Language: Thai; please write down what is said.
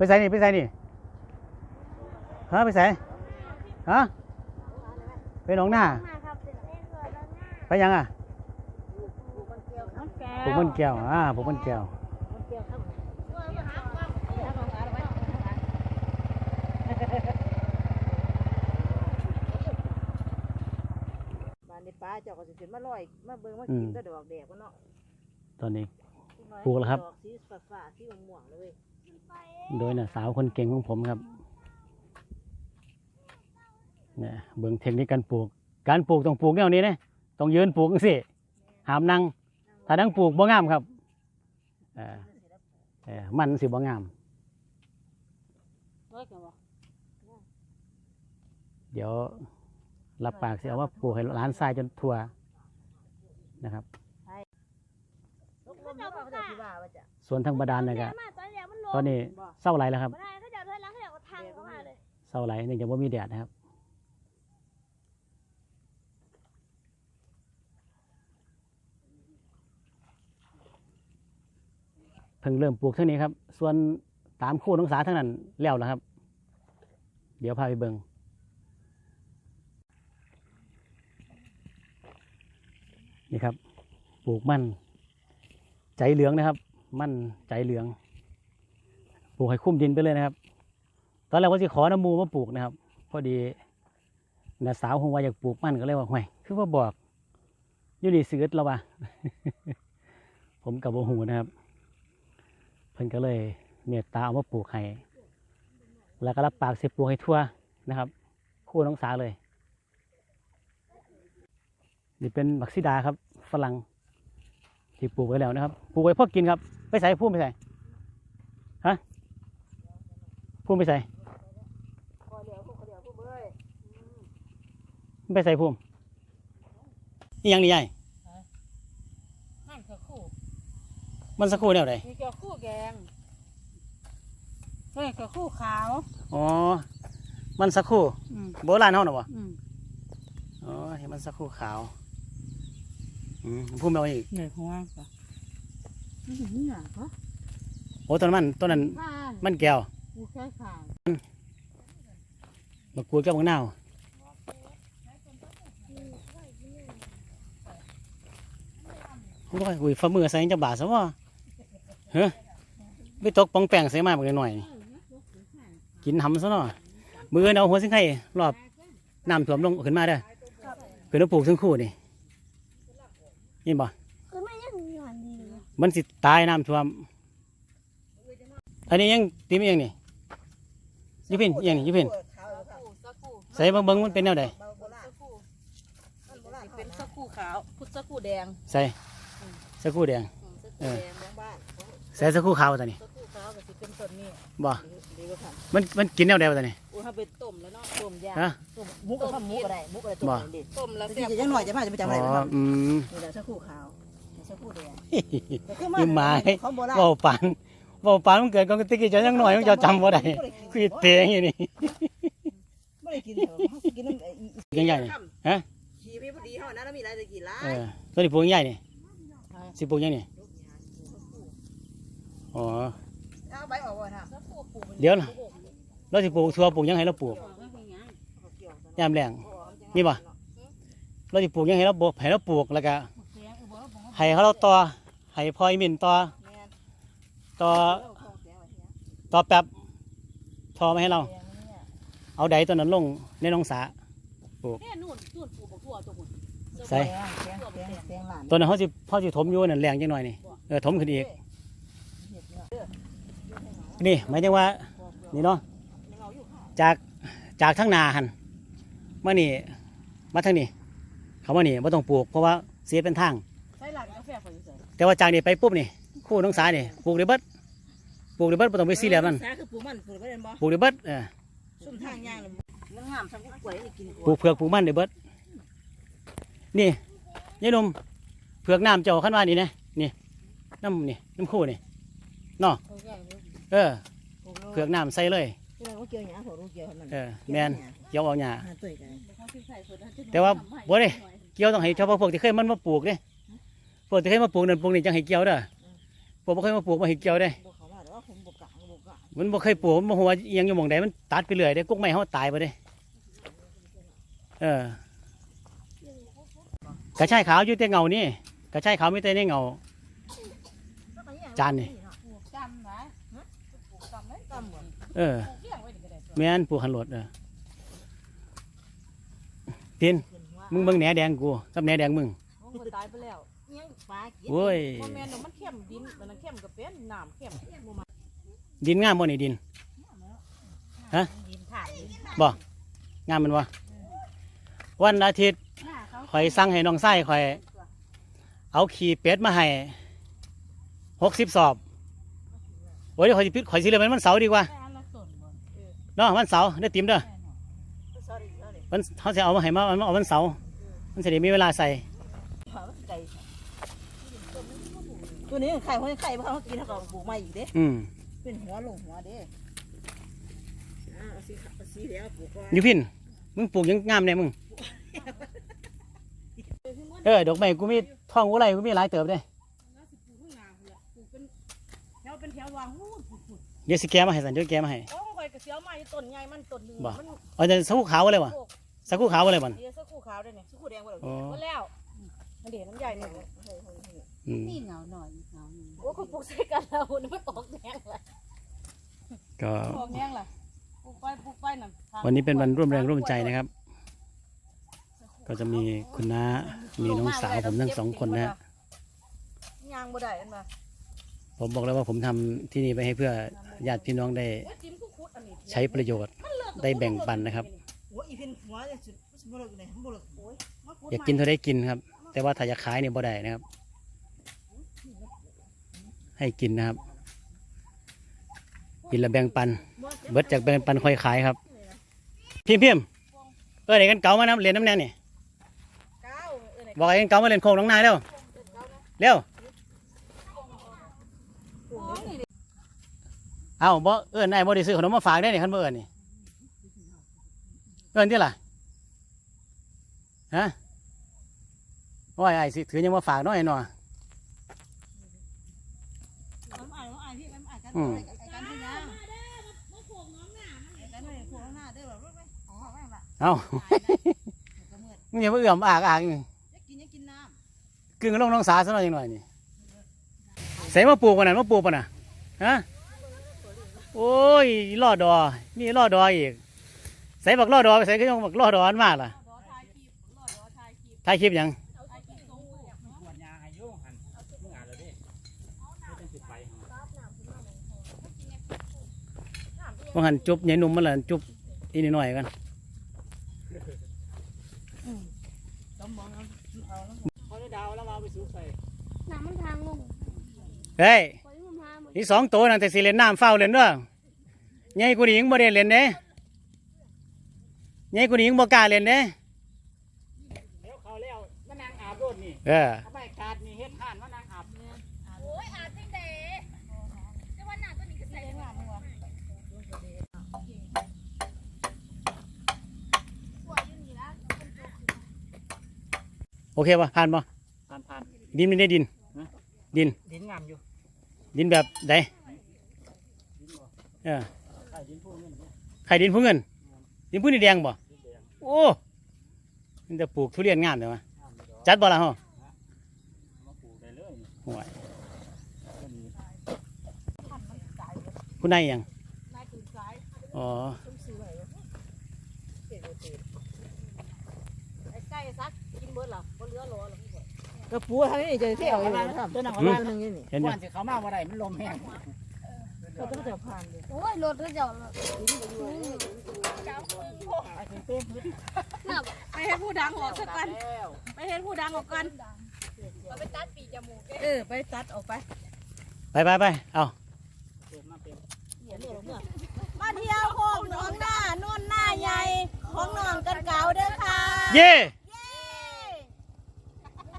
ไปใส่นี่ไปใส่นี่ฮะไปใส่ฮะไปหนองหน้ามาครับเป็นเอกเลยแล้วหน้าไปยังอะน้ำแก้ปลูกมันแก้วอ่าปลูกมันแก้วบ้านในป่าเจ้าก็สิขึ้นมาลอยมาเบิ่งมากินก็ดอกแดกวะเนาะตอนนี้ปลูกแล้วครับดอกสีฟ้าๆสีม่วงๆเลย โดยน่ะสาวคนเก่งของผมครับเนี่ยเบื้องเทคนิคการปลูก การปลูกต้องปลูกแนวนี้นะต้องยืนปลูกสิหามนั่งถ้านั่งปลูกบ่งามครับเออเอมันสิบ่งามเฮ้ยกันบ่เดี๋ยวรับปากสิเอาว่าปลูกให้ร้านทรายจนทั่วนะครับ ลูกลมเขาก็จะสิว่าว่าจะส่วนทางบาดาลนะคแม่รับมาตอนเดียวมันลงตอนนี้บ่เศร้าไหลแล้วครับไม่ได้เขาจะเอาถ้วยล้างเขาจะเอาทางเข้ามาเลยเศร้าไหลเนื่องจากว่ามีแดดนะครับ เพิ่งเริ่มปลูกเท่านี้ครับ ส่วนตามคู่น้องสาทั้งนั้นแล้วแล้วครับ เดี๋ยวพาไปเบิงนี่ครับ ปลูกมัน ใจเหลืองนะครับ มั่นใจเหลือง ปลูกให้คุ้มดินไปเลยนะครับ ตอนแรกว่าจะขอน้ำมูมาปลูกนะครับ พอดีน้าสาวคงว่าอยากปลูกมั่นก็เลยว่าห่วยคือว่าบอกอยู่นี่ซื้อแล้ววะผมกับโอหูนะครับ เพิ่นก็เลยเมตตาเอามาปลูกให้แล้วก็รับปากสิปลูกให้ทั่วนะครับ คู่น้องสาเลย นี่เป็นบักซิดาครับ ฝรั่ง ที่ปลูกไว้แล้วนะครับปลูกไว้เพ่อกินครับ ไปใส่พุ่มไปใส่ฮะพุ่มไปใส่พอเดี๋ยวพวกเขาเดี๋ยวพวกเบ้ยไปใส่พุ่มนี่ยังนี่ใหญ่นั่นคือคู่มันสักครู่เดียวใดนี่คือคู่แกงเฮ้ยคือคู่ขาวอ๋อมันสักครู่อืมโบราณเฮาหน่ะวะอืมอ๋อเห็นมันสักครู่ขาว อืมพุ่มเอาอีกเนี่ยหัวก็นี่นี่อะฮะโอ้ต้นมันต้นนั้นข้ามันแก้วคู่แค่ขาวมะกรูดกับมะนาวโอ้ยอุ้ยฝ่ามือใส่จังบาทซะวะเฮ้ยไปตกปองแป้งใส่มาบักหน่อยๆกินหำซะเนาะมือเอาหัวสิงไข่รอบน้ำท่วมลงขึ้นมาเด้อขึ้นมาปลูกทั้งคู่นี่ นี่บ่คือไม่ยังมีหวานดีเลยมันสิตายน้ำท่วม อันนี้ยังตีมนยังนี่อยูพินอิหยังนี่อยูพินสักคู่ใส่เบิ่งเบิ่งมันเป็นแนวใดสักคู่เป็นสักคู่ขาวพุทธสักคู่แดง ใส่สักครู่แดงอืมสักคู่แดงแดงบ้านใส่สักครู่ขาวตัวนี้สักคู่ขาวก็สิเป็นต้นนี้บ่ดีกว่าค่ะมันมันกินแนวใดวะตัวนี้ อุ้ยถ้าเป็นต้มแล้วเนาะต้มยาฮะ ต้มมุกก็ทำมุกก็ได้มุกก็ได้ต้มบ่เด็ดต้มแล้วแต่แซ่บที่ยังหน่อยจะมาจะไปจำอะไรอ๋ไปอทำอืม นี่แหละสักครู่ขาวสักครู่แดงยิ้มหมาย ของโบราณ เว้าปานเว้าปานมันเกิดก่อนตะกี้เจะยังน้อยมันจะจำบ่ได้คือเตงอย่างนี้ไม่ได้กินเถอะกินน้ำอียังใหญ่นี่ฮะขี่พี่พอดีเท่านั้นแล้วมีอะไรจะกินละเออตัวนี้ปลูกยังใหญ่นี่สิปลูกยังนี่อ๋อ เอาใบออกก่อนครับสักคู่ปลูกมันเดี๋ยวนะ เราสิปลูกทั่วปลูกยังให้เราปลูกไม่เป็นหยังยามแรงนี่บ่เราสิปลูกยังให้เราปลูกให้เราปลูกแล้วก็เสียงอุบลบอกว่าให้เขาเราต่อให้พลอยมินต่อต่อต่อแป๊บทอมาให้เรา เอาใดตัวนั้นลงในหนองสาเนี่ยนู่นนู่นปลูกบักทั่วตัวคุณใส่แตงแตงแตงหลานตัวนั้นเขาสิเขาสิถมอยู่นั่นแรงจังหน่อยนี่เออถมขึ้นอีกนี่หมายถึงว่านี่เนาะ จากจากทั้งนาหันมานี่มาทางนี้ เขามานี่ไม่ต้องปลูกเพราะว่าเสียเป็นทางใส่หลังกาแฟคนอยู่ใส่แต่ว่าจากนี้ไปปุ๊บนี่คู่น้องสานี่ปลูกได้เบิดปลูกได้เบิดไม่ต้องไปซีเรียสมันสาคือปลูกมันปลูกไม่ได้บ่ปลูกได้เบิดเออส้มทางย่างเลยมันงามสักกล้วยนี่กินปลูกเผือกปลูกมันได้เบิดนี่ยายหนุ่มเผือกน้ำเจ้าขั้นว่านี่นะนี่น้ำนี่น้ำคู่นี่เนาะเออเผือกน้ำใส่เลยที่ เราเกี่ยวหยาหัวรู้เกี่ยวมันเออแมนเกี่ยวเอาหญ้าตุ้ยกันแต่ว่าบ่ได้เกี่ยวต้องให้เฉพาะพวกที่เคยมันมาปลูกเด้พวกที่เคยมาปลูกนั่นปลูกนี่จังให้เกี่ยวเด้อพวกบ่เคยมาปลูกมาให้เกี่ยวเด้บอกเขาว่าแต่ว่าผมบอกกะบอกกะมันบ่เคยปลูกมันบ่ฮู้ว่าอิหยังอยู่หม่องใดมันตัดไปเรื่อยเด้กุ๊กไม้เฮาตายไปเด้เออกระชายขาวอยู่แต่เงานี่กระชายขาวไม่แต่ในเงาจานนี่ปลูกจำนะปลูกจำไหมจำหมดเออ แม่นปลูกหันโหลดเออพินมึงเบิ่งแหนแดงกูกับแหนแดงมึงโอ้มันตายไปแล้วยังปลากินโอ้ยบ่แม่นเนาะมันเข้มดินมันเข้มก็เป็นน้ำเข้มบ่มาดินงามบ่นี่ดินดินถ่ายดินบ่งามมันวะวันอาทิตย์ข่อยสั่งให้น้องไส้ข่อยเอาขี่เป็ดมาให้หกสิบสอบโอ้ยเดี๋ยวข่อยสิปิดข่อยสิเลยมันวันเสาร์ดีกว่าแม่นละต้นบ่ เออเนาะวันเสาร์ได้ติมเด้อแม่นเนาะ sorry sorry วันเขาจะเอามาให้มาเอาวันเสาร์มันจะได้มีเวลาใส่ไก่ตัวนี้ไข่เพราะไข่เพราะเขากินเขาก็ปลูกมาอีกเด้อืมเป็นหัวลงหัวเด้อ่าเอาสีเอาสีเหลืองปลูกก่อนอยู่พินมึงปลูกยังงามเนี่ยมึงเออดอกไม้กูมีท่องกูไรกูมีหลายเติบเด้แล้วสิปลูกข้างหน้าพุ่นล่ะปลูกเป็นแถวเป็นแถววางหู้ปลูกเดี๋ยวสิแกมาให้สันเดี๋ยวแกมาให้ๆโอ้ข่อยก็ เสียวมาอยู่ต้นใหญ่มันต้นหนึงบ่ มันเอาจะสักคู่ขาวอะไรวะโอ้สักคู่ขาวอะไรบ่นเดี๋ยวสักครู่ขาวได้นี่สุกุแดงบ่อ๋อหมดแล้วมันเดี๋ยวน้ำใหญ่นี่อืมนี่เงาหน่อยเงาหนึ่งโอ้คนปลูกใส่กันแล้วมันออกแดงละก็ออกแดงละปลูกไปปลูกไปนั่นทางวันนี้เป็นวันร่วมแรงร่วมใจนะครับ ก็จะมีคุณน้ามีน้องสาวผมทั้งสองคนนะฮะยางบ่ได้อันมาผมบอกแล้วว่าผมทำที่นี่ไปให้เพื่อญาติพี่น้องได้ โอ้ยจิ้มคุกคุดอันนี้ ใช้ประโยชน์ได้แบ่งปันนะครับ อยากกินเท่าได้กินครับ แต่ว่าถ้าอยากขายเนี่ยบ่ได้นะครับ ให้กินนะครับ กินแล้วแบ่งปัน เบิดจากแบ่งปันค่อยขายครับ พิมพิมเออเด็กกันเก่ามาน้ำเรียนน้ำแน่นี่บอกไอ้กันเก่ามาเรียนโค้งน้องนายเร็วเร็ว เอ้าบ่เอิญนายบ่ได้ซื้อขนมมาฝากได้นี่คันบ่เอิญนี่เอิญที่ล่ะฮะโอ้ยไอ้สิถือยังมาฝากน้อยหน่อยน้ำอ้ายน้ำอ้ายพี่น้ำอ้ายกันอืมไอ้กันที่ยังมาโขกน้องหน้าไอ้กันไม่โขกน้องหน้าได้หรอรู้ไหมอ๋อแม่งละเอ้าก็เมื่อมึงอย่ามาเอื่อมอากอากนี่จะกินยังกินน้กึ่งลงน้องสาซะหน่อยจังหน่อยนี่ใส่มาปลูกกันน่ะมาปลูกปะน่ะฮะ โอ้ยล่อดอมีล่อดออีก ใส่บักล่อดอไปใส่ก็ยังบักล่อดออันมากล่ะรอถ่ายคลิปรอรอถ่ายคลิปถ่ายคลิปหยังถ่ายคลิปส่งลูกเนาะปวดยาอายุหันมึงอ่านแล้วดิไม่ต้องสิไปหั่นว่าหันจุบใหญ่หนุ่มมันละจุบอีนิดหน่อยกันจำบอกเอาเอาแล้วเขาได้ดาวแล้วมาเอาไปสูบใส่น้ำมันทางลงเฮ้ยปล่อยมั นมาหมดนี่สองตัวนั่นแต่สิเล่นน้ำเฝ้าเล่นเด้อใหญ่กูนี่ยิงบ่ได้เล่นเด้ใหญ่กูนี่ยิงบ่กล้าเล่นเด้เดี๋ยวเขาแล้วมานางอาบรถนี่เออเอาไปกาดนี่เฮ็ดห่านมานางอาบเนี่ยโอ้ยอาจจังเด๋แต่ว่าหน้าตัวนี้ก็ใส่ได้งามว่ะโอเคป่ะผ่านป่ะผ่านผ่านดินไม่ได้ดินดินดินงามอยู่ ดินแบบใดเออไข่ดินพวกนี้เนี่ยไข่ดินผู้เงิน ดินผู้นี่แดงบ่โอ้มันจะปลูกทุเรียนงามเลยวะงามอยู่ดอกจัดบ่ละฮะมาปลูกได้เลยนี่ห่วยคุณนายยังนายตื่นสายอ๋อต้องซื้อไว้ไอ้ไก่ซักกินเบิดหรอบ่เหลือหรอ หรอำก็ปูทางนี้จะเที่ยวอยู่ครับต้นนั้นปเอาระมามาณนึงนี่เห็นอยู่ก่อนสิเขามาว่าไรมันลมแห้งก็ต้องจะผ่านเลยโอ้ยรถก็จอดแล้วไปให้ผู้ดังออกสักกัน ไปให้ผู้ดังออกกันไปตัดปีจมูกเออ ไปตัดออกไป ไปไปไปเอามาเที่ยวโคกหนองหน้านวลหน้าใหญ่ ของหนองกันเก่าเด้อค่ะ เย่